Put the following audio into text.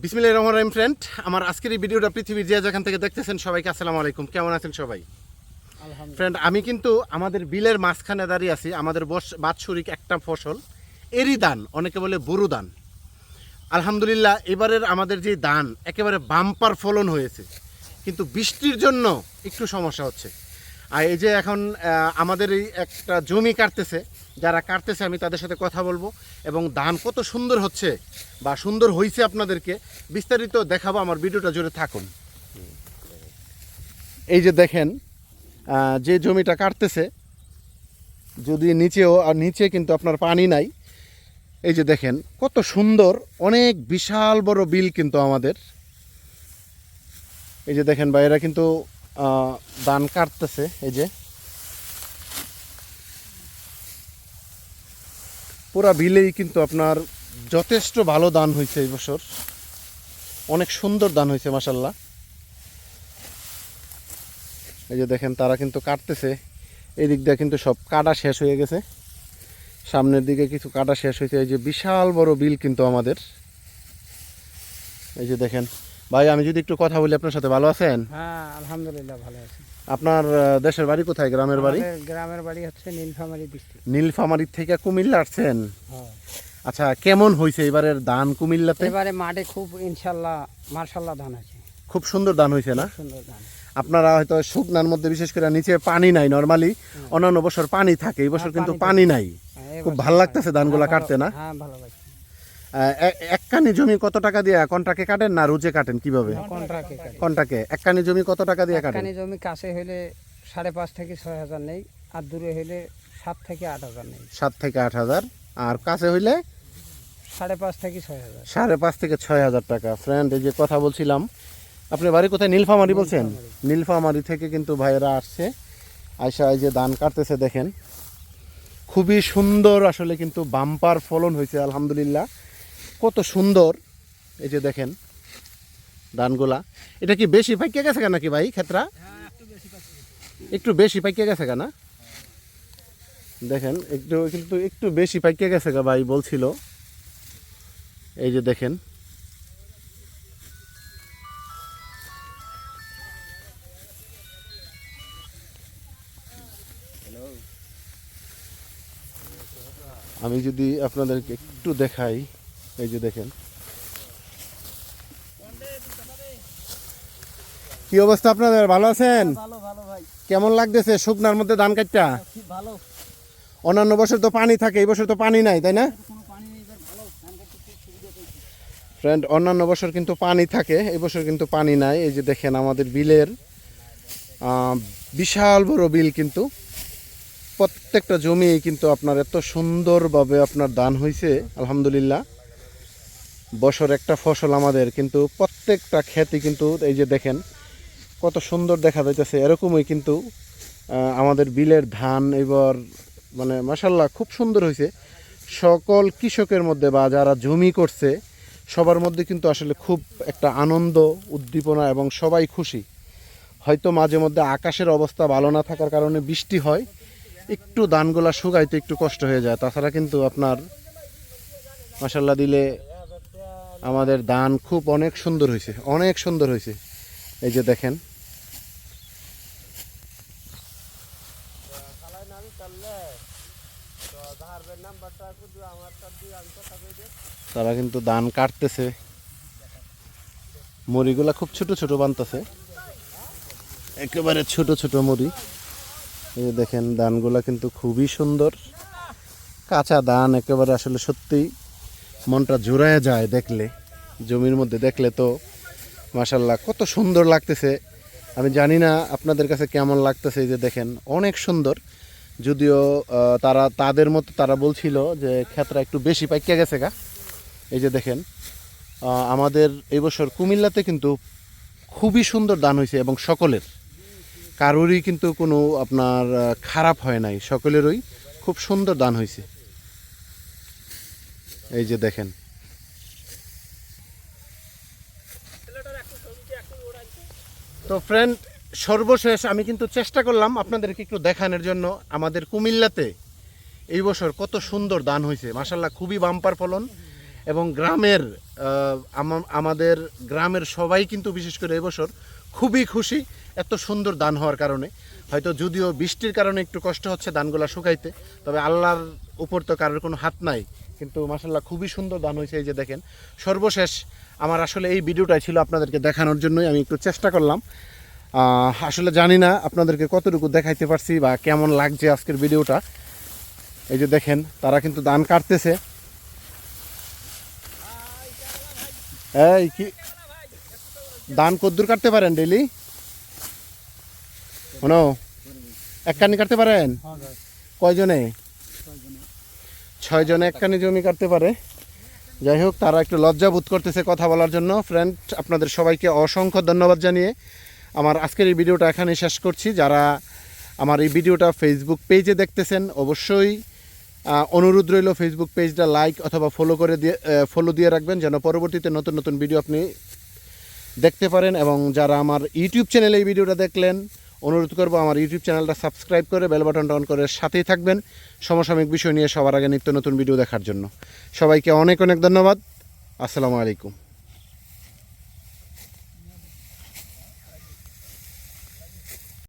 বিসমিল্লাহ রহমান রহিম ফ্রেন্ড আমার আজকের এই ভিডিওটা পৃথিবীর যে যেখান থেকে দেখতেছেন সবাইকে আসসালামু আলাইকুম। কেমন আছেন সবাই? ফ্রেন্ড আমি কিন্তু আমাদের বিলের মাঝখানে দাঁড়িয়ে আছি আমাদের বাৎসরিক একটা ফসল এরই দান অনেকে বলে বড়ু দান। আলহামদুলিল্লাহ এবারের আমাদের যে দান একেবারে বাম্পার ফলন হয়েছে। কিন্তু বৃষ্টির জন্য একটু সমস্যা হচ্ছে। আর এই যে এখন আমাদের এই একটা জমি কাটতেছে যারা কাটতেছে আমি তাদের সাথে কথা বলব। এবং ধান কত সুন্দর হচ্ছে বা সুন্দর হয়েছে আপনাদেরকে বিস্তারিত দেখাবো আমার ভিডিওটা জুড়ে থাকুন। এই যে দেখেন যে জমিটা কাটতেছে যদি নিচেও আর নিচে কিন্তু আপনার পানি নাই। এই যে দেখেন কত সুন্দর অনেক বিশাল বড় বিল কিন্তু আমাদের। এই যে দেখেন ভাইয়েরা কিন্তু আহ, ধান কাটতেছে, এই যে। পুরা বিলেই কিন্তু আপনার যথেষ্ট ভালো দান হয়েছে এই বছর। অনেক সুন্দর দান হয়েছে মাসাল্লাহ এই যে দেখেন, তারা কিন্তু কাটতেছে। এই দিক দিয়ে কিন্তু সব কাটা শেষ হয়ে গেছে। সামনের দিকে কিছু কাটা শেষ হয়েছে। এই যে বিশাল বড় বিল কিন্তু আমাদের। এই যে দেখেন ভাই আমি যদি একটু কথা বলি আপনার সাথে ভালো আছেন? হ্যাঁ আলহামদুলিল্লাহ ভালো আছি। আপনার দেশের বাড়ি কোথায়? গ্রামের বাড়ি? গ্রামের বাড়ি হচ্ছে নীলফামারী ডিস্ট্রিক্ট থেকে কুমিল্লা আসছেন? আচ্ছা কেমন হয়েছে এবারের ধান কুমিল্লাতে? এবারে মাঠে খুব ইনশাল্লাহ মার্শাল্লাহ ধান আছে খুব সুন্দর ধান হয়েছে না? সুন্দর ধান। আপনারা হয়তো শুকনার মধ্যে বিশেষ করে নিচে পানি নাই নর্মালি অন্যান্য বছর পানি থাকে এই বছর হ্যাঁ, কিন্তু পানি নাই। হ্যাঁ, খুব ভালো লাগতেছে ধানগুলা হ্যাঁ, কাটতে না? হ্যাঁ ভালো এক কানি জমি কত টাকা দিয়ে কন্টাকে কাটেন না রুজে কাটেন কীভাবে? কন্ট্রাক্টে কাটে। কন্টাকে এক কানি জমি কত টাকা দিয়ে কাটেন? একখানি জমি কাছে হইলে সাড়ে পাঁচ থেকে ছয় হাজার নেই আর দূরে হইলে সাত থেকে আট হাজার নেই। সাত থেকে আট হাজার। আর কাছে হইলে? সাড়ে পাঁচ থেকে ছয় হাজার। সাড়ে পাঁচ থেকে ছয় হাজার টাকা। ফ্রেন্ড এই যে কথা বলছিলাম আপনি বাড়ি কোথায়? নীলফামারি বলছেন? নীলফামারি। থেকে কিন্তু ভাইয়েরা আসছে। আয়সা এই যে ধান কাটতেছে দেখেন। খুবই সুন্দর আসলে কিন্তু বাম্পার ফলন হয়েছে আলহামদুলিল্লাহ। কত সুন্দর। এই যে দেখেন, ধানগুলা। এটা কি বেশি পাইকে গেছে নাকি ভাই ক্ষেত্রা? একটু বেশি পাইকে গেছে কেনা দেখেন, একটু কিন্তু একটু বেশি পাইকে গেছে গা ভাই বলছিল। এই যে দেখেন। আমি যদি আপনাদেরকে একটু দেখাই। এই যে দেখেন। কি অবস্থা আপনাদের? ভালো আছেন? ভাই। কেমন লাগতেছে শুকনার মধ্যে ধান কাটটা? অন্যান্য বছর তো পানি থাকে এই বছর তো পানি নাই তাই না? ফ্রেন্ড অন্যান্য বছর কিন্তু পানি থাকে এই বছর কিন্তু পানি নাই। এই যে দেখেন আমাদের বিলের বিশাল বড় বিল কিন্তু। প্রত্যেকটা জমি কিন্তু আপনার এত সুন্দরভাবে আপনার দান হয়েছে আলহামদুলিল্লাহ। বছর একটা ফসল আমাদের, কিন্তু প্রত্যেকটা ক্ষেতই কিন্তু এই যে দেখেন, কত সুন্দর দেখা যাইতেছে। এরকমই কিন্তু আমাদের বিলের ধান এবার মানে মাসাল্লাহ খুব সুন্দর হয়েছে সকল কৃষকের মধ্যে বা যারা জমি করছে, সবার মধ্যে কিন্তু আসলে খুব একটা আনন্দ, উদ্দীপনা এবং সবাই খুশি। হয়তো মাঝে মধ্যে আকাশের অবস্থা ভালো না থাকার কারণে বৃষ্টি হয়, একটু ধানগুলা শুকাইতে একটু কষ্ট হয়ে যায়। তাছাড়া কিন্তু আপনার মাসাল্লাহ দিলে আমাদের ধান খুব অনেক সুন্দর হয়েছে, অনেক সুন্দর হয়েছে। এই যে দেখেন। তারা কিন্তু ধান কাটতেছে। মুড়িগুলা খুব ছোট ছোট বানতেছে। একেবারে ছোট ছোট মুড়ি। এই যে দেখেন, ধানগুলা কিন্তু খুবই সুন্দর। কাঁচা ধান একেবারে আসলে সত্যিই মনটা জুড়ায় যায় দেখলে, জমির মধ্যে দেখলে তো মাসাল্লাহ কত সুন্দর লাগতেছে। আমি জানি না আপনাদের কাছে কেমন লাগতেছে এই যে দেখেন, অনেক সুন্দর। যদিও তারা, তাদের মতো তারা বলছিল যে ক্ষেত্রা একটু বেশি পাইকে গেছে গা। এই যে দেখেন আমাদের এই বছর কুমিল্লাতে কিন্তু খুবই সুন্দর দান হয়েছে এবং সকলের। কারোরই কিন্তু কোনো আপনার খারাপ হয় নাই, সকলেরই খুব সুন্দর দান হয়েছে। এই যে দেখেন। তো ফ্রেন্ড সর্বশেষ আমি কিন্তু চেষ্টা করলাম আপনাদেরকে একটু দেখানোর জন্য আমাদের কুমিল্লাতে এই বছর কত সুন্দর দান হয়েছে। মাসাল্লাহ খুবই বাম্পার ফলন এবং গ্রামের আমাদের গ্রামের সবাই কিন্তু বিশেষ করে এবছর খুবই খুশি এত সুন্দর দান হওয়ার কারণে। হয়তো যদিও বৃষ্টির কারণে একটু কষ্ট হচ্ছে দানগুলা শুকাইতে, তবে আল্লাহর উপর তো কারোর কোনো হাত নাই। কিন্তু মাসাল্লাহ খুবই সুন্দর দান হয়েছে এই যে দেখেন। সর্বশেষ আমার আসলে এই ভিডিওটাই ছিল আপনাদেরকে দেখানোর জন্যই আমি একটু চেষ্টা করলাম। আসলে জানি না আপনাদেরকে কতটুকু দেখাইতে পারছি বা কেমন লাগছে আজকের ভিডিওটা। এই যে দেখেন তারা কিন্তু ধান কাটতেছে। এই কি? ধান কদ্দুর কাটতে পারেন ডেলি শোনো এক কানি কাটতে পারেন? কয়জনে? ছয় জনে এক জমি কাটতে পারে। যাই হোক, তারা একটু লজ্জা বোধ করতেছে কথা বলার জন্য। ফ্রেন্ড আপনাদের সবাইকে অসংখ্য ধন্যবাদ জানিয়ে আমার আজকের এই ভিডিওটা এখানে শেষ করছি। যারা আমার এই ভিডিওটা ফেসবুক পেজে দেখতেছেন, অবশ্যই অনুরোধ রইল ফেসবুক পেজটা লাইক অথবা ফলো করে দিয়ে ফলো দিয়ে রাখবেন, যেন পরবর্তীতে নতুন নতুন ভিডিও আপনি দেখতে পারেন। এবং যারা আমার ইউটিউব চ্যানেলে এই ভিডিওটা দেখলেন অনুরোধ করব আমার ইউটিউব চ্যানেলটা সাবস্ক্রাইব করে বেল বাটনটা অন করে সাথেই থাকবেন। সমসাময়িক বিষয় নিয়ে সবার আগে নিত্য নতুন ভিডিও দেখার জন্য। সবাইকে অনেক অনেক ধন্যবাদ। আসসালামু আলাইকুম।